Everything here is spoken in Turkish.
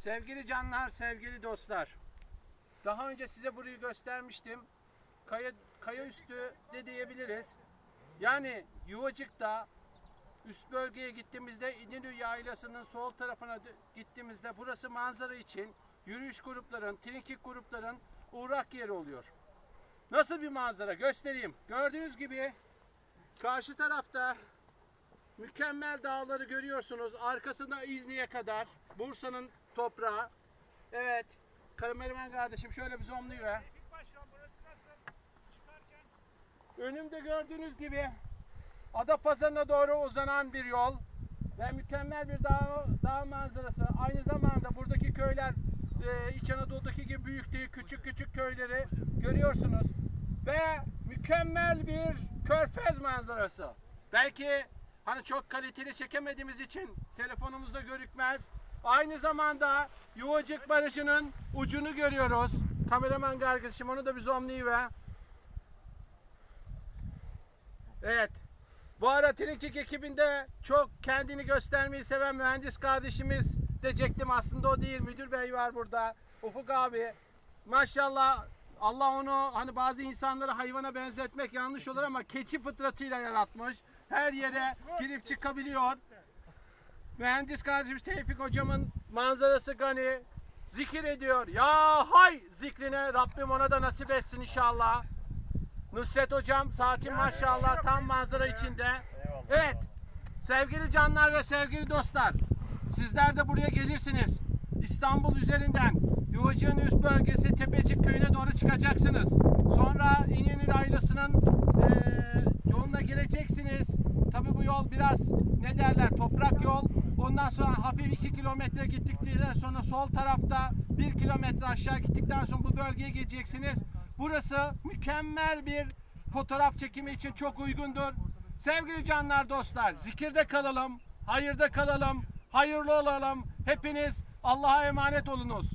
Sevgili canlar, sevgili dostlar. Daha önce size burayı göstermiştim. Kaya, kaya üstü de diyebiliriz. Yani Yuvacık'ta üst bölgeye gittiğimizde İnönü Yaylası'nın sol tarafına gittiğimizde burası manzara için yürüyüş grupların, trekking grupların uğrak yeri oluyor. Nasıl bir manzara göstereyim. Gördüğünüz gibi karşı tarafta mükemmel dağları görüyorsunuz. Arkasında İzni'ye kadar Bursa'nın toprağı. Evet. Kameraman kardeşim şöyle bir? Çıkarken Önümde gördüğünüz gibi Adapazarı'na doğru uzanan bir yol ve mükemmel bir dağ, dağ manzarası. Aynı zamanda buradaki köyler e, İç Anadolu'daki gibi büyük değil, küçük küçük köyleri görüyorsunuz. Ve mükemmel bir körfez manzarası. Belki hani çok kaliteli çekemediğimiz için telefonumuzda görükmez. Aynı zamanda Yuvacık Barajı'nın ucunu görüyoruz. Kameraman kardeşim onu da bir zoomlayıver. Evet. Bu ara Trekking ekibinde çok kendini göstermeyi seven mühendis kardeşimiz diyecektim. Aslında o değil. Müdür bey var burada. Ufuk abi. Maşallah Allah onu hani bazı insanları hayvana benzetmek yanlış olur ama keçi fıtratıyla yaratmış. Her yere girip çıkabiliyor. Mühendis kardeşimiz Tevfik hocamın manzarası gani. Zikir ediyor. Ya hay zikrine Rabbim ona da nasip etsin inşallah. Nusret hocam saatin maşallah tam manzara içinde. Evet. Sevgili canlar ve sevgili dostlar. Sizler de buraya gelirsiniz. İstanbul üzerinden Yuvacık'ın üst bölgesi Tepecik köyüne doğru çıkacaksınız. Sonra İnönü Yaylası'nın eee, yoluna gireceksiniz. Tabi bu yol biraz ne derler toprak yol. Ondan sonra hafif 2 kilometre gittikten sonra sol tarafta 1 kilometre aşağı gittikten sonra bu bölgeye geleceksiniz. Burası mükemmel bir fotoğraf çekimi için çok uygundur. Sevgili canlar dostlar, zikirde kalalım, hayırda kalalım, hayırlı olalım. Hepiniz Allah'a emanet olunuz.